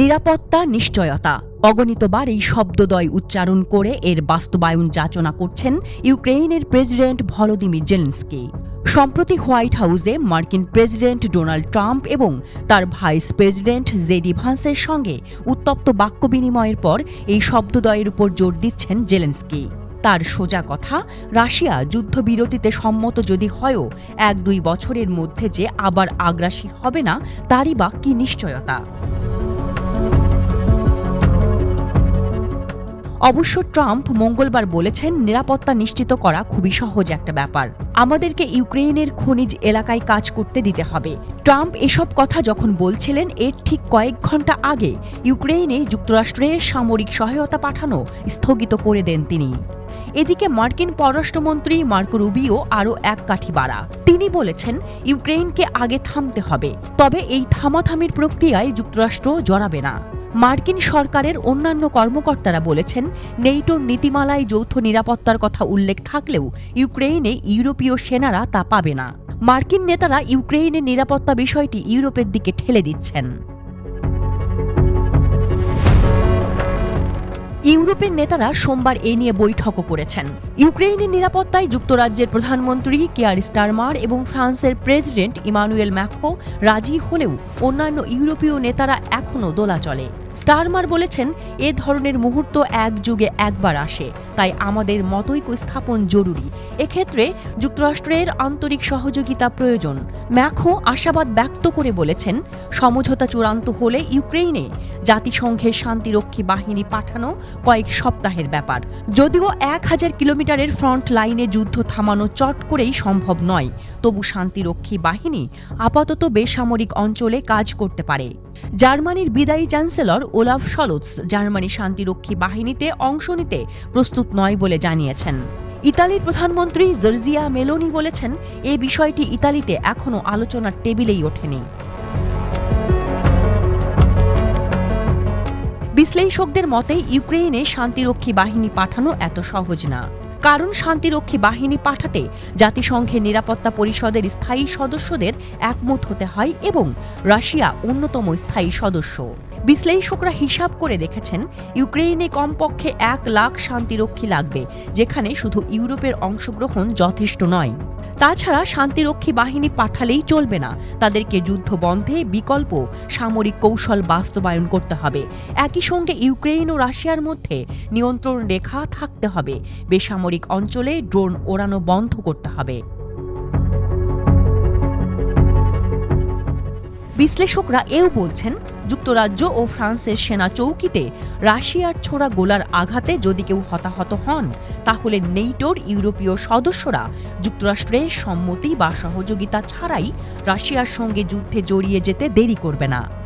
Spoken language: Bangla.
নিরাপত্তা, নিশ্চয়তা। অগণিতবার এই শব্দদয় উচ্চারণ করে এর বাস্তবায়ন যাচনা করছেন ইউক্রেইনের প্রেসিডেন্ট ভলোদিমির জেলেন্সকি। সম্প্রতি হোয়াইট হাউসে মার্কিন প্রেসিডেন্ট ডোনাল্ড ট্রাম্প এবং তার ভাইস প্রেসিডেন্ট জেডি ভান্সের সঙ্গে উত্তপ্ত বাক্য বিনিময়ের পর এই শব্দদয়ের উপর জোর দিচ্ছেন জেলেন্সকি। তার সোজা কথা, রাশিয়া যুদ্ধবিরতিতে সম্মত যদি হয়ও এক দুই বছরের মধ্যে যে আবার আগ্রাসী হবে না, তারই বা কি নিশ্চয়তা। অবশ্য ট্রাম্প মঙ্গলবার বলেছেন, নিরাপত্তা নিশ্চিত করা খুবই সহজ একটা ব্যাপার। আমাদেরকে ইউক্রেনের খনিজ এলাকায় কাজ করতে দিতে হবে। ট্রাম্প এসব কথা যখন বলছিলেন, এর ঠিক কয়েক ঘণ্টা আগে ইউক্রেনে যুক্তরাষ্ট্রের সামরিক সহায়তা পাঠানো স্থগিত করে দেন তিনি। এদিকে মার্কিন পররাষ্ট্রমন্ত্রী মার্কো রুবিও আরও এক কাঠি বাড়া। তিনি বলেছেন ইউক্রেনকে আগে থামতে হবে, তবে এই থামাথামির প্রক্রিয়ায় যুক্তরাষ্ট্র জড়াবে না। মার্কিন সরকারের অন্যান্য কর্মকর্তারা বলেছেন, নেইটোর নীতিমালায় যৌথ নিরাপত্তার কথা উল্লেখ থাকলেও ইউক্রেইনে ইউরোপীয় সেনারা তা পাবে না। মার্কিন নেতারা ইউক্রেইনের নিরাপত্তা বিষয়টি ইউরোপের দিকে ঠেলে দিচ্ছেন। ইউরোপের নেতারা সোমবার এ নিয়ে বৈঠকও করেছেন। ইউক্রেনের নিরাপত্তায় যুক্তরাজ্যের প্রধানমন্ত্রী কেয়ার স্টারমার এবং ফ্রান্সের প্রেসিডেন্ট ইমানুয়েল ম্যাক্রো রাজি হলেও অন্যান্য ইউরোপীয় নেতারা এখনও দোলাচলে। স্টারমার বলেছেন, এ ধরনের মুহূর্ত এক যুগে একবার আসে, তাই আমাদের মতৈক্য স্থাপন জরুরি। এক্ষেত্রে যুক্তরাষ্ট্রের আন্তরিক সহযোগিতা প্রয়োজন। ম্যাখো আশাবাদ ব্যক্ত করে বলেছেন, সমঝোতা চূড়ান্ত হলে ইউক্রেইনে জাতিসংঘের শান্তিরক্ষী বাহিনী পাঠানো কয়েক সপ্তাহের ব্যাপার। যদিও এক হাজার কিলোমিটারের ফ্রন্ট লাইনে যুদ্ধ থামানো চট করেই সম্ভব নয়, তবু শান্তিরক্ষী বাহিনী আপাতত বেসামরিক অঞ্চলে কাজ করতে পারে। জার্মানির বিদায়ী চ্যান্সেলর ওলাফ শলোৎস জার্মানি শান্তিরক্ষী বাহিনীতে অংশ নিতে প্রস্তুত নয় বলে জানিয়েছেন। ইতালির প্রধানমন্ত্রী জর্জিয়া মেলোনি বলেছেন, এ বিষয়টি ইতালিতে এখনও আলোচনার টেবিলেই ওঠেনি। বিশ্লেষকদের মতে ইউক্রেনে শান্তিরক্ষী বাহিনী পাঠানো এত সহজ না। কারণ শান্তিরক্ষী বাহিনী পাঠাতে জাতিসংঘের নিরাপত্তা পরিষদের স্থায়ী সদস্যদের একমত হতে হয় এবং রাশিয়া অন্যতম স্থায়ী সদস্য। বিশ্লেষকরা হিসাব করে দেখেছেন ইউক্রেনে কমপক্ষে এক লাখ শান্তিরক্ষী লাগবে, যেখানে শুধু ইউরোপের অংশগ্রহণ যথেষ্ট নয়। তাছাড়া শান্তিরক্ষী বাহিনী পাঠালেই চলবে না। তাদেরকে যুদ্ধ বন্ধে বিকল্প সামরিক কৌশল বাস্তবায়ন করতে হবে। একই সঙ্গে ইউক্রেন ও রাশিয়ার মধ্যে নিয়ন্ত্রণ রেখা থাকতে হবে। বেসামরিক অঞ্চলে ড্রোন ওড়ানো বন্ধ করতে হবে। বিশ্লেষকরা এও বলছেন, যুক্তরাজ্য ও ফ্রান্সের সেনা চৌকিতে রাশিয়ার ছোড়া গোলার আঘাতে যদি কেউ হতাহত হন, তাহলে নেইটোর ইউরোপীয় সদস্যরা যুক্তরাষ্ট্রের সম্মতি বা সহযোগিতা ছাড়াই রাশিয়ার সঙ্গে যুদ্ধে জড়িয়ে যেতে দেরি করবে না।